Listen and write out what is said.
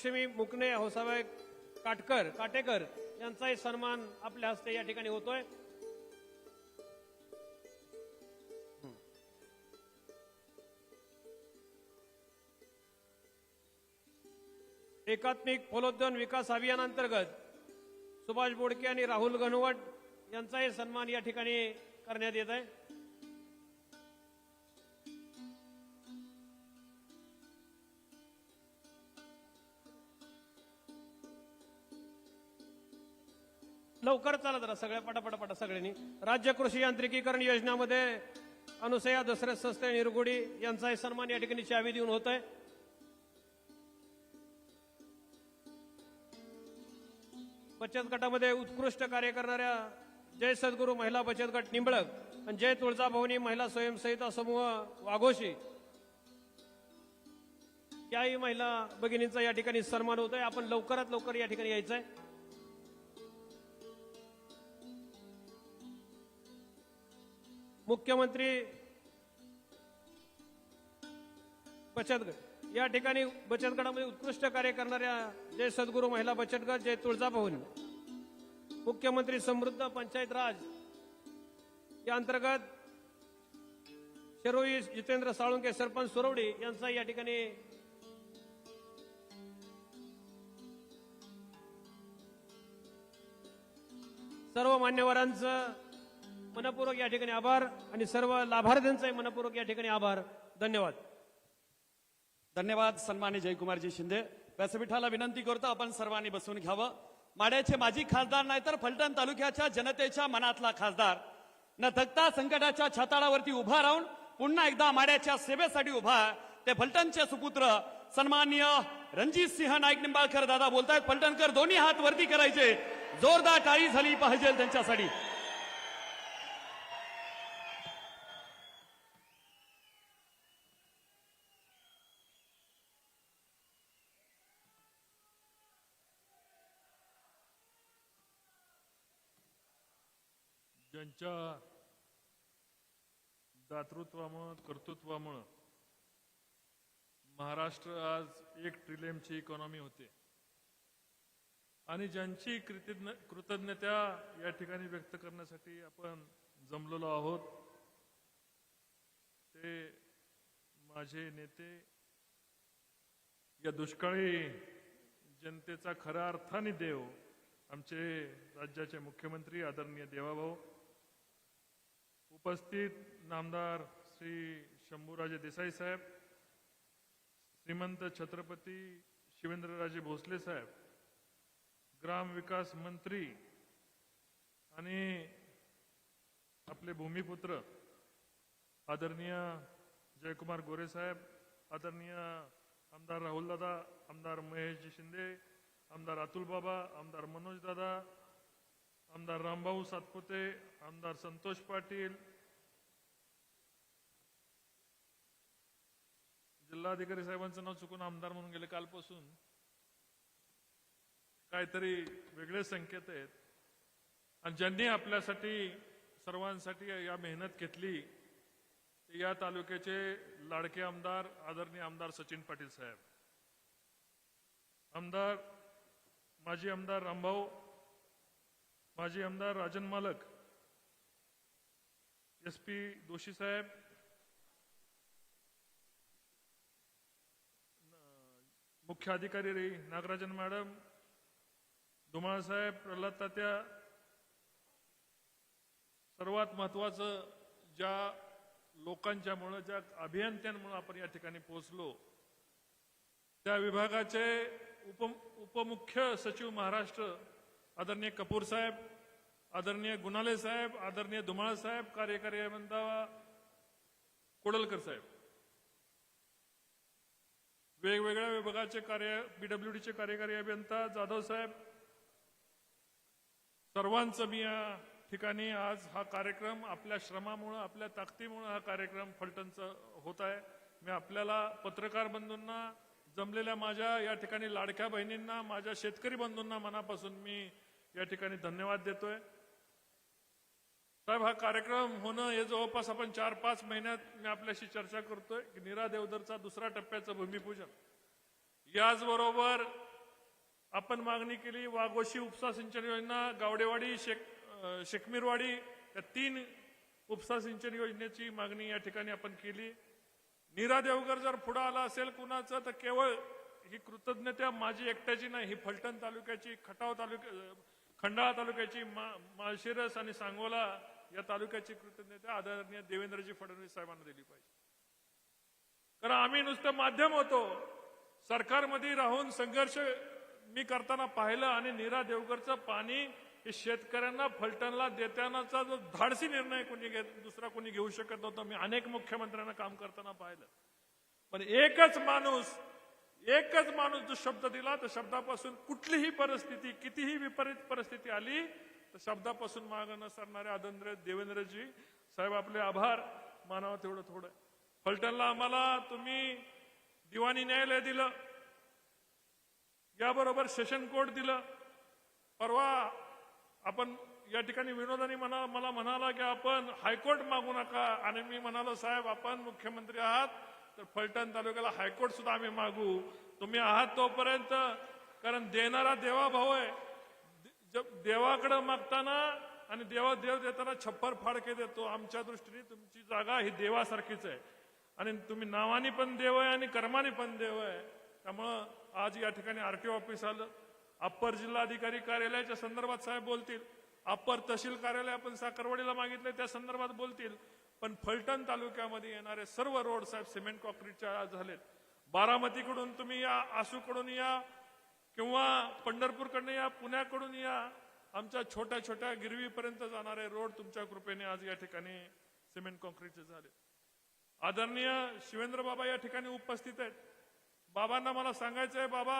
लक्ष्मी मुकणे हौसाबाई काटकर काटेकर यांचाही सन्मान आपल्या हस्ते या ठिकाणी होतोय. एकात्मिक फलोद्यान विकास अभियानांतर्गत सुभाष बोडके आणि राहुल घनवट यांचाही सन्मान या ठिकाणी करण्यात येत आहे. लवकर चला जरा सगळ्या पटापटापटा सगळ्यांनी. राज्य कृषी यांत्रिकीकरण योजनामध्ये अनुसया दसरे संस्थे निरगुडी यांचाही सन्मान या ठिकाणी चावी देऊन होत आहे बचत गटामध्ये उत्कृष्ट कार्य करणाऱ्या जय सद्गुरू महिला बचत गट निंबळक आणि जय तुळजाभवनी महिला स्वयंसहिता समूह वाघोशी. याही महिला भगिनींचा या ठिकाणी सन्मान होत आहे आपण लवकरात लवकर या ठिकाणी यायचं आहे मुख्यमंत्री बचत गट. या ठिकाणी बचत गटामध्ये उत्कृष्ट कार्य करणाऱ्या जय सद्गुरू महिला बचत गट जय तुळजाभवन मुख्यमंत्री समृद्ध पंचायत राज या अंतर्गत शिरोई जितेंद्र साळुंके सरपंच सुरवडी यांचा या ठिकाणी सर्व मान्यवरांचं मनपूर्वक या ठिकाणी आभार आणि सर्व लाभार्थ्यांचाही मनपूर्वक या ठिकाणी आभार. धन्यवाद. धन्यवाद सन्मान्य जयकुमारजी शिंदे. व्यासपीठाला विनंती करतो आपण सर्वांनी बसून घ्यावं. माड्याचे माजी खासदार नाही तर फलटण तालुक्याच्या जनतेच्या मनातला खासदार. न थकता संकटाच्या छताळावरती उभा राहून पुन्हा एकदा माड्याच्या सेवेसाठी उभा ते फलटणचे सुपुत्र सन्मान्य रणजित सिंह नाईक निंबाळकर दादा बोलतायत फलटणकर दोन्ही हात वरती करायचे. जोरदार टाळी झाली पाहिजे त्यांच्यासाठी. ज्यांच्या दातृत्वामुळं कर्तृत्वामुळं महाराष्ट्र आज एक ट्रिलियनची इकॉनॉमी होते. आणि ज्यांची कृतज्ञ कृतज्ञता या ठिकाणी व्यक्त करण्यासाठी आपण जमलेलो आहोत ते माझे नेते या दुष्काळी जनतेचा खऱ्या अर्थाने देव आमचे राज्याचे मुख्यमंत्री आदरणीय देवाभाऊ उपस्थित नामदार श्री शंभूराजे देसाई साहेब श्रीमंत छत्रपती शिवेंद्रराजे भोसले साहेब ग्राम विकास मंत्री आणि आपले भूमिपुत्र आदरणीय जयकुमार गोरे साहेब आदरणीय आमदार राहुल दादा आमदार महेशजी शिंदे आमदार अतुल बाबा आमदार मनोज दादा आमदार रामभाऊ सातपुते आमदार संतोष पाटील जिल्हाधिकारी साहेबांचं नाव चुकून आमदार म्हणून गेले कालपासून. काहीतरी वेगळे संकेत आहेत. आणि ज्यांनी आपल्यासाठी सर्वांसाठी या मेहनत घेतली ते या तालुक्याचे लाडके आमदार आदरणीय आमदार सचिन पाटील साहेब. आमदार माजी आमदार रामभाऊ माजी आमदार राजन मालक एस पी दोशी साहेब मुख्य अधिकारी रे नागराजन मॅडम धुमाळ साहेब प्रल्हाद तात्या सर्वात महत्वाचं ज्या लोकांच्यामुळं ज्या अभियंत्यांमुळे आपण या ठिकाणी पोहोचलो त्या विभागाचे उप उपमुख्य सचिव महाराष्ट्र आदरणीय कपूर साहेब आदरणीय गुणाले साहेब आदरणीय धुमाळ साहेब कार्यकारी अभियंता कोडलकर साहेब. वेगवेगळ्या विभागाचे कार्य बीडब्ल्यूडीचे कार्यकारी अभियंता जाधव साहेब. सर्वांचं मी या ठिकाणी आज हा कार्यक्रम आपल्या श्रमामुळं आपल्या ताकदीमुळं हा कार्यक्रम फलटणचा होत आहे. मी आपल्याला पत्रकार बंधूंना जमलेल्या माझ्या या ठिकाणी लाडक्या बहिणींना माझ्या शेतकरी बंधूंना मनापासून मी या ठिकाणी धन्यवाद देतोय. साहेब हा कार्यक्रम होणं हे जवळपास आपण चार पाच महिन्यात मी आपल्याशी चर्चा करतोय की नीरा देवधरचा दुसरा टप्प्याचं भूमिपूजन. याचबरोबर आपण मागणी केली वाघोशी उपसा सिंचन योजना गावडेवाडी शेक शेकमीरवाडी या तीन उपसा सिंचन योजनेची मागणी या ठिकाणी आपण केली. नीरा देवगर जर पुढं आला असेल कुणाचं तर केवळ ही कृतज्ञता माझी एकट्याची नाही ही फलटण तालुक्याची खटाव तालुक्या खंडाळा तालुक्याची मा- माळशिरस आणि सांगोला या तालुक्याची कृतज्ञता आदरणीय देवेंद्रजी फडणवीस साहेबांना दिली पाहिजे. कारण आम्ही नुसतं माध्यम होतो. सरकारमध्ये राहून संघर्ष मी करताना पाहिलं आणि नीरा देवगरचं पाणी हे शेतकऱ्यांना फलटणला देतानाचा जो धाडसी निर्णय कोणी घेत दुसरा कोणी घेऊ शकत नव्हता. मी अनेक मुख्यमंत्र्यांना काम करताना पाहिलं. पण एकच माणूस एकच माणूस जो शब्द दिला त्या शब्दापासून कुठलीही परिस्थिती कितीही विपरीत परिस्थिती आली तर शब्दापासून मागं न सरणारे आदंद्र देवेंद्रजी साहेब आपले आभार. मानावं तेवढं थोडं. फलटणला आम्हाला तुम्ही दिवाणी न्यायालय दिलं. याबरोबर सेशन कोर्ट दिलं. परवा आपण या ठिकाणी विनोदानी म्हणा मला म्हणाला की आपण हायकोर्ट मागू नका. आणि मी म्हणालो साहेब आपण मुख्यमंत्री आहात. तर फलटण तालुक्याला हायकोर्ट सुद्धा आम्ही मागू. तुम्ही आहात तोपर्यंत कारण देणारा देवा भाऊ आहे. दे- देवाकडं मागताना आणि देवा देव देताना छप्पर फाडके देतो आमच्या दृष्टीने तुमची जागा ही देवासारखीच आहे. आणि तुम्ही नावानी पण देव आहे आणि कर्माने पण देव आहे. त्यामुळं आज या ठिकाणी आरटीओ ऑफिस आलं. अप्पर जिल्हाधिकारी कार्यालयाच्या संदर्भात साहेब बोलतील. अप्पर तहसील कार्यालय आपण साखरवाडीला मागितले त्या संदर्भात बोलतील. पण फलटण तालुक्यामध्ये येणारे सर्व रोड साहेब सिमेंट कॉन्क्रीटच्या आज झालेत. बारामतीकडून तुम्ही या आसूकडून या किंवा पंढरपूरकडनं या पुण्याकडून या आमच्या छोट्या छोट्या गिरवीपर्यंत जाणारे रोड तुमच्या कृपेने आज या ठिकाणी सिमेंट कॉन्क्रीटचे झाले आदरणीय शिवेंद्र बाबा या ठिकाणी उपस्थित आहेत. बाबांना मला सांगायचं आहे बाबा